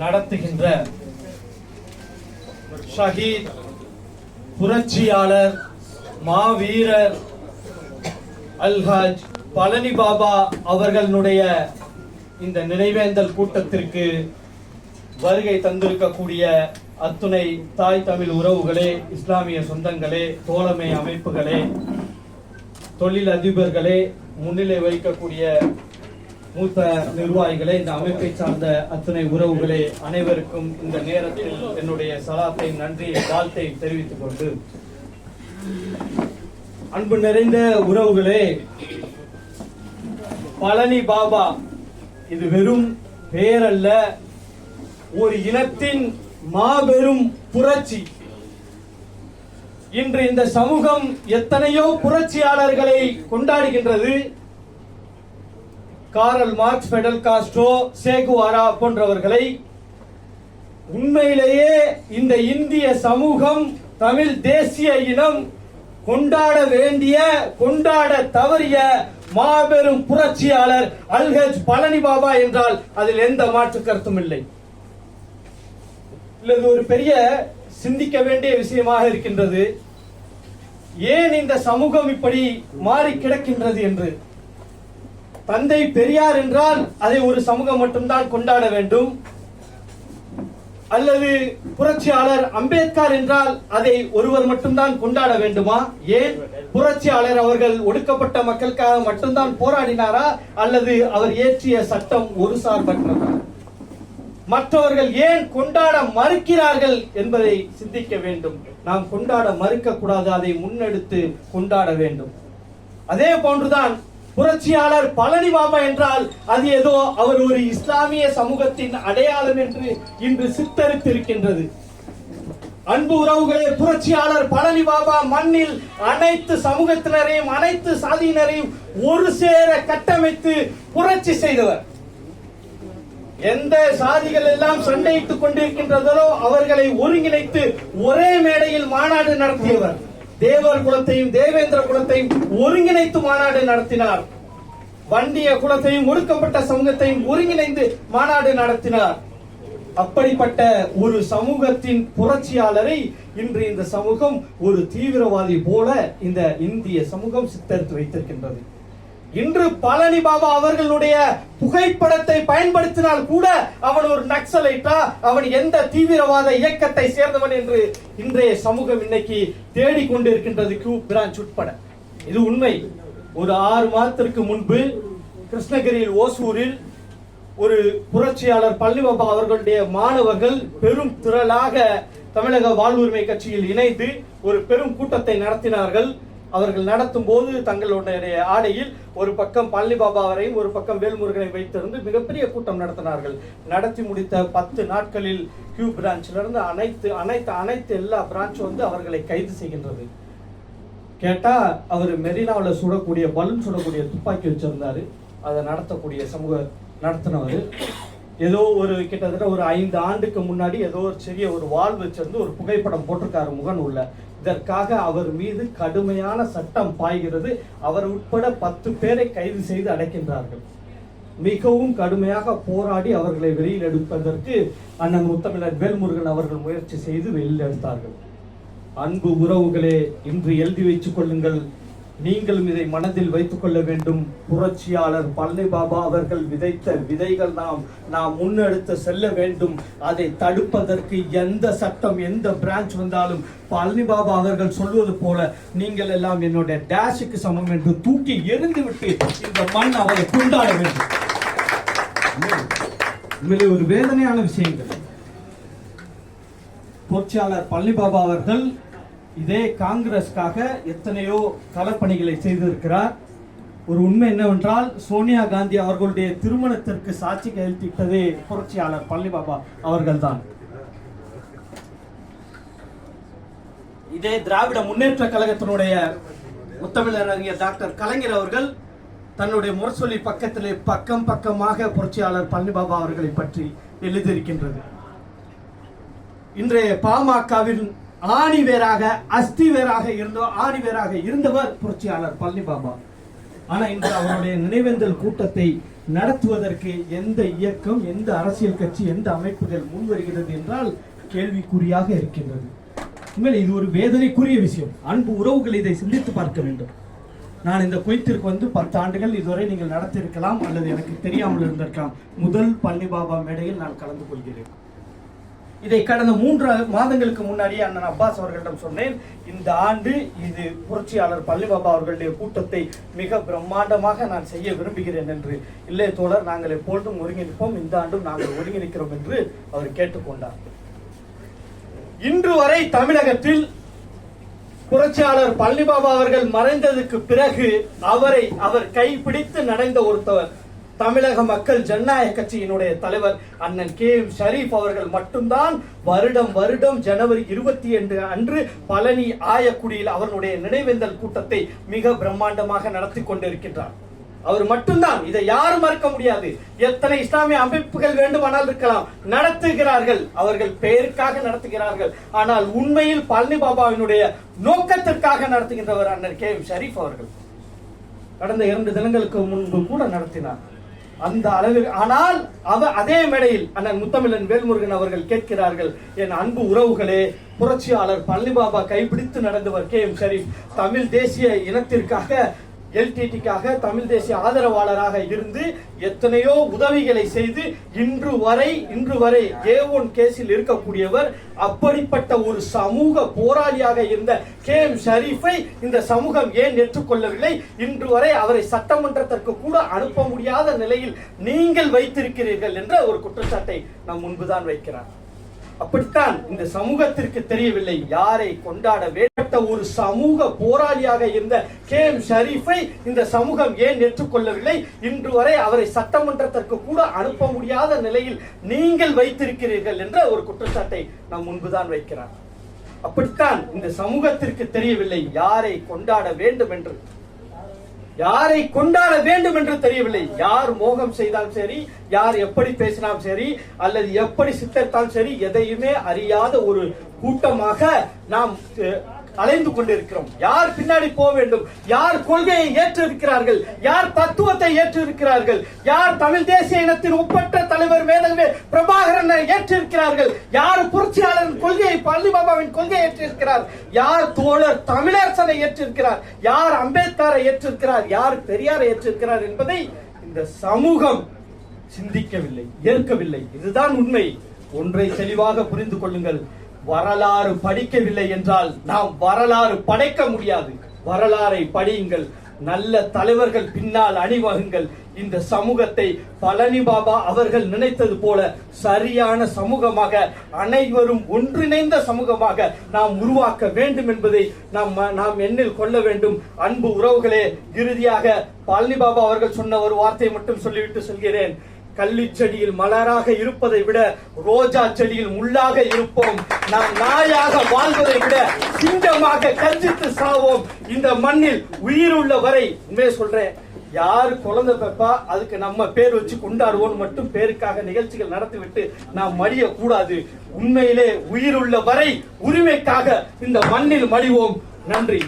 நடத்துகின்ற ஷஹீத் புரட்சியாளர் மாவீரர் அல்ஹாஜ் பழனி பாபா அவர்களுடைய இந்த நினைவேந்தல் கூட்டத்திற்கு வருகை தந்திருக்கக்கூடிய அத்துணை தாய் தமிழ் உறவுகளே இஸ்லாமிய சொந்தங்களே தோழமை அமைப்புகளே தொழில் அதிபர்களே முன்னிலை வைக்கக்கூடிய மூத்த நிர்வாகிகளே இந்த அமைப்பை சார்ந்த அத்தனை உறவுகளே அனைவருக்கும் இந்த நேரத்தில் என்னுடைய சலாத்தை நன்றி வாழ்த்தை தெரிவித்துக் கொண்டு அன்பு நிறைந்த உறவுகளே பழனி பாபா இது வெறும் பேரல்ல ஒரு இனத்தின் மாபெரும் புரட்சி. இன்று இந்த சமூகம் எத்தனையோ புரட்சியாளர்களை கொண்டாடுகின்றது. Karl Marx Fidel Castro Che Guevara போன்றவர்களை உண்மையிலேயே இந்த இந்திய சமூகம் தமிழ் தேசிய இனம் கொண்டாட வேண்டிய கொண்டாட தவறிய மாபெரும் புரட்சியாளர் அல்ஹஜ் பழனி பாபா என்றால் அதில் எந்த மாற்று கருத்தும் இல்லை. இல்லது ஒரு பெரிய சிந்திக்க வேண்டிய விஷயமாக இருக்கின்றது. ஏன் இந்த சமூகம் இப்படி மாறி கிடக்கின்றது என்று? தந்தை பெரியார் என்றால் அதை ஒரு சமூகம் மட்டும்தான் கொண்டாட வேண்டும். அல்லது புரட்சியாளர் அம்பேத்கர் என்றால் அதை ஒருவர் மட்டும்தான் கொண்டாட வேண்டுமா? ஏன்? புரட்சியாளர் அவர்கள் ஒடுக்கப்பட்ட மக்களுக்காக மட்டும்தான் போராடினாரா? அல்லது அவர் இயற்றிய சட்டம் ஒரு சார்பற்றதா? மற்றவர்கள் ஏன் கொண்டாட மறுக்கிறார்கள் என்பதை சிந்திக்க வேண்டும். நாம் கொண்டாட மறுக்க கூடாது அதை முன்னெடுத்து கொண்டாட வேண்டும். அதே போன்றுதான் புரட்சியாளர் பழனி பாபா என்றால் அது ஏதோ அவர் ஒரு இஸ்லாமிய சமூகத்தின் அடையாளம் என்று இன்று சித்தரித்திருக்கின்றது. அன்பு உறவுகளே புரட்சியாளர் பழனி பாபா மண்ணில் அனைத்து சமூகத்தினரையும் அனைத்து சாதியினரையும் ஒரு சேர கட்டமைத்து புரட்சி செய்தவர். எந்த சாதிகள் எல்லாம் சண்டையிட்டுக் கொண்டிருக்கின்றதோ அவர்களை ஒருங்கிணைத்து ஒரே மேடையில் மாநாடு நடத்தியவர். தேவர் குலத்தையும் தேவேந்திர குலத்தையும் ஒருங்கிணைத்து மாநாடு நடத்தினார். வண்டிய குலத்தையும் ஒடுக்கப்பட்ட சமூகத்தையும் ஒருங்கிணைந்து மாநாடு நடத்தினார். அப்படிப்பட்ட ஒரு சமூகத்தின் புரட்சியாளரை இன்று இந்த சமூகம் ஒரு தீவிரவாதி போல இந்த இந்திய சமூகம் சித்தரித்து வைத்திருக்கின்றது. இன்று பழனி பாபா அவர்களுடைய புகைப்படத்தை பயன்படுத்தினால் கூட அவன் ஒரு நக்சலைட்டா அவன் எந்த தீவிரவாத இயக்கத்தை சேர்ந்தவன் என்று இன்றைய சமூகம் இன்னைக்கு தேடிக்கொண்டிருக்கின்றது கியூ பிரான்ச் உட்பட. இது உண்மை. ஒரு ஆறு மாதத்திற்கு முன்பு கிருஷ்ணகிரியில் ஓசூரில் ஒரு புரட்சியாளர் பழனிபாபா அவர்களுடைய மாணவர்கள் பெரும் திரளாக தமிழக வாழ்வுரிமை கட்சியில் இணைந்து ஒரு பெரும் கூட்டத்தை நடத்தினார்கள். அவர்கள் நடத்தும் போது தங்களுடைய ஆடையில் ஒரு பக்கம் பழனி பாபாவரையும் ஒரு பக்கம் வேல்முருகனை வைத்திருந்து மிகப்பெரிய கூட்டம் நடத்தினார்கள். நடத்தி முடித்த பத்து நாட்களில் கியூ பிரான்ச்சிலிருந்து அனைத்து அனைத்து அனைத்து எல்லா பிரான்ச்சும் வந்து அவர்களை கைது செய்கின்றது. கேட்டா அவர் மெரினாவில் சுடக்கூடிய பலூன் சுடக்கூடிய துப்பாக்கி வச்சிருந்தாரு. அதை நடத்தக்கூடிய சமூக நடத்தினவர். ஏதோ ஒரு கிட்டத்தட்ட ஒரு ஐந்து ஆண்டுக்கு முன்னாடி ஏதோ ஒரு சிறிய ஒரு வால் வச்சிருந்து ஒரு புகைப்படம் போட்டிருக்காரு முகன் உள்ள இதற்காக அவர் மீது கடுமையான சட்டம் பாய்கிறது. அவர் உட்பட பத்து பேரை கைது செய்து அடைக்கின்றார்கள். மிகவும் கடுமையாக போராடி அவர்களை வெளியில் எடுப்பதற்கு அண்ணன் முத்தமிழர் வேல்முருகன் அவர்கள் முயற்சி செய்து வெளியில் எடுத்தார்கள். அன்பு உறவுகளே இன்று எழுதி வைத்துக் கொள்ளுங்கள். நீங்களும் இதை மனதில் வைத்துக் கொள்ள வேண்டும். புரட்சியாளர் பழனி பாபா அவர்கள் விதைத்த விதைகள் நாம் நாம் முன்னெடுத்து செல்ல வேண்டும். அதை தடுப்பதற்கு எந்த சட்டம் எந்த பிரான்ச் வந்தாலும் பழனி பாபா அவர்கள் சொல்வது போல நீங்கள் எல்லாம் என்னுடைய டேஷுக்கு சமம் என்று தூக்கி எறிந்து விட்டு இந்த மண் அவரை கொண்டாட வேண்டும். உண்மையிலே ஒரு வேதனையான விஷயங்கள். புரட்சியாளர் பழனி பாபா அவர்கள் இதே காங்கிரஸ்க்காக எத்தனையோ களப்பணிகளை செய்திருக்கிறார். ஒரு உண்மை என்னவென்றால் சோனியா காந்தி அவர்களுடைய திருமணத்திற்கு சாட்சி கையெழுத்திட்டதே புரட்சியாளர் பழனிபாபா அவர்கள்தான். இதே திராவிட முன்னேற்ற கழகத்தினுடைய முத்தமிழறிஞர் அறிஞர் டாக்டர் கலைஞர் அவர்கள் தன்னுடைய முரசொலி பக்கத்திலே பக்கம் பக்கமாக புரட்சியாளர் பழனிபாபா அவர்களை பற்றி எழுதியிருக்கின்றது. இன்றைய பாமகவின் ஆணி வேறாக அஸ்தி வேறாக இருந்த ஆணி வேறாக இருந்தவர் புரட்சியாளர் பழனி பாபா. ஆனா இன்று அவருடைய நினைவேந்தல் கூட்டத்தை நடத்துவதற்கு எந்த இயக்கம் எந்த அரசியல் கட்சி எந்த அமைப்புகள் முன்வருகிறது என்றால் கேள்விக்குறியாக இருக்கின்றது. உண்மையில் இது ஒரு வேதனைக்குரிய விஷயம். அன்பு உறவுகள் இதை சிந்தித்து பார்க்க வேண்டும். நான் இந்த குயத்திற்கு வந்து பத்து ஆண்டுகள் இதுவரை நீங்கள் நடத்தியிருக்கலாம் அல்லது எனக்கு தெரியாமல் இருந்திருக்கலாம். முதல் பழனி பாபா மேடையில் நான் கலந்து கொள்கிறேன். இதை கடந்த மூன்று மாதங்களுக்கு முன்னாடியே அண்ணன் அப்பாஸ் அவர்களிடம் சொன்னேன். இந்த ஆண்டு இது புரட்சியாளர் பள்ளிபாபா அவர்களுடைய கூட்டத்தை மிக பிரம்மாண்டமாக நான் செய்ய விரும்புகிறேன் என்று. இல்லை தோழர் நாங்கள் எப்பொழுதும் ஒருங்கிணைப்போம். இந்த ஆண்டும் நாங்கள் ஒருங்கிணைக்கிறோம் என்று அவர் கேட்டுக்கொண்டார். இன்று வரை தமிழகத்தில் புரட்சியாளர் பழனிபாபா அவர்கள் மறைந்ததுக்கு பிறகு அவரை அவர் கைப்பிடித்து நடந்த ஒருத்தவர் தமிழக மக்கள் ஜனநாயக கட்சியினுடைய தலைவர் அண்ணன் கே எம் ஷரீப் அவர்கள் மட்டும்தான் வருடம் வருடம் ஜனவரி இருபத்தி ரெண்டு அன்று பழனி ஆயக்குடியில் அவர்களுடைய நினைவேந்தல் கூட்டத்தை மிக பிரம்மாண்டமாக நடத்தி கொண்டிருக்கின்றார். அவர் மட்டும்தான் இதை யாரும் மறுக்க முடியாது. எத்தனை இஸ்லாமிய அமைப்புகள் வேண்டுமானால் இருக்கலாம். நடத்துகிறார்கள். அவர்கள் பெயருக்காக நடத்துகிறார்கள். ஆனால் உண்மையில் பழனி பாபாவினுடைய நோக்கத்திற்காக நடத்துகின்றவர் அண்ணன் கே எம் ஷரீப் அவர்கள். கடந்த இரண்டு தினங்களுக்கு முன்பு கூட நடத்தினார். அந்த அளவில் ஆனால் அவர் அதே மேடையில் அண்ணன் முத்தமிழன் வேல்முருகன் அவர்கள் கேட்கிறார்கள் என் அன்பு உறவுகளே புரட்சியாளர் பழனிபாபா கைப்பிடித்து நடந்தவர் கே எம் ஷரீப். தமிழ் தேசிய இனத்திற்காக எல்டிடிக்காக தமிழ் தேசிய ஆதரவாளராக இருந்து எத்தனையோ உதவிகளை செய்து இன்று வரை இன்று வரை ஏ ஒன் கேஸில் இருக்கக்கூடியவர் அப்படிப்பட்ட ஒரு சமூக போராளியாக இருந்த கே எம் ஷரீஃபை இந்த சமூகம் ஏன் ஏற்றுக்கொள்ளவில்லை? இன்று வரை அவரை சட்டமன்றத்திற்கு கூட அனுப்ப முடியாத நிலையில் நீங்கள் வைத்திருக்கிறீர்கள் என்ற ஒரு குற்றச்சாட்டை நாம் முன்புதான் வைக்கிறார். அப்படித்தான் இந்த சமூகத்திற்கு தெரியவில்லை. யாரை கொண்டாட வேண்ட ஒரு சமூக போராளியாக இருந்த கே எம் ஷரீஃபை இந்த சமூகம் ஏன் ஏற்றுக்கொள்ளவில்லை? இன்று வரை அவரை சட்டமன்றத்திற்கு கூட அனுப்ப முடியாத நிலையில் நீங்கள் வைத்திருக்கிறீர்கள் என்ற ஒரு குற்றச்சாட்டை நாம் முன்புதான் வைக்கிறார். அப்படித்தான் இந்த சமூகத்திற்கு தெரியவில்லை. யாரை கொண்டாட வேண்டும் என்று யாரை கொண்டாட வேண்டும் என்று தெரியவில்லை. யார் மோகம் செய்தாலும் சரி யார் எப்படி பேசினாலும் சரி அல்லது எப்படி சித்தரித்தாலும் சரி எதையுமே அறியாத ஒரு கூட்டமாக நாம் அலைந்து கொண்டிருக்கிறோம். யார் பின்னாடி போக வேண்டும்? யார் கொள்கையை ஏற்றிருக்கிறார்கள்? யார் தத்துவத்தை ஏற்றிருக்கிறார்கள்? யார் தமிழ் தேசிய இனத்தின் உட்பட்ட தலைவர் மேதல்வே பிரபாகரனை ஏற்றிருக்கிறார்கள்? யார் புரட்சியாளரின் கொள்கையை பள்ளி பாபாவின் கொள்கையை ஏற்றிருக்கிறார்? யார் தோழர் தமிழரசனை ஏற்றிருக்கிறார்? யார் அம்பேத்கரை ஏற்றிருக்கிறார்? யார் பெரியாரை ஏற்றிருக்கிறார் என்பதை இந்த சமூகம் சிந்திக்கவில்லை ஏற்கவில்லை. இதுதான் உண்மை. ஒன்றை தெளிவாக புரிந்து கொள்ளுங்கள். வரலாறு படிக்கவில்லை என்றால் நாம் வரலாறு படைக்க முடியாது. வரலாறை படியுங்கள். நல்ல தலைவர்கள் பின்னால் அணிவகுங்கள். இந்த சமூகத்தை பழனி பாபா அவர்கள் நினைத்தது போல சரியான சமூகமாக அனைவரும் ஒன்றிணைந்த சமூகமாக நாம் உருவாக்க வேண்டும் என்பதை நாம் நாம் எண்ணில் கொள்ள வேண்டும். அன்பு உறவுகளே இறுதியாக பழனி பாபா அவர்கள் சொன்ன ஒரு வார்த்தையை மட்டும் சொல்லிவிட்டு சொல்கிறேன். கள்ளி செடியில் மலராக இருப்பதை விட ரோஜா செடியில் முள்ளாக இருப்போம். நாம் நாயாக வாழ்வதை விட சிங்கமாக கர்ஜித்து சாவோம். இந்த மண்ணில் உயிர் உள்ள வரை உண்மையை சொல்றேன் யார் குழந்தை பெப்பா அதுக்கு நம்ம பேர் வச்சு கொண்டாடுவோம் மட்டும் பேருக்காக நிகழ்ச்சிகள் நடத்திவிட்டு நாம் மடிய கூடாது உண்மையிலே உயிர் உள்ள வரை உரிமைக்காக இந்த மண்ணில் மடிவோம். நன்றி.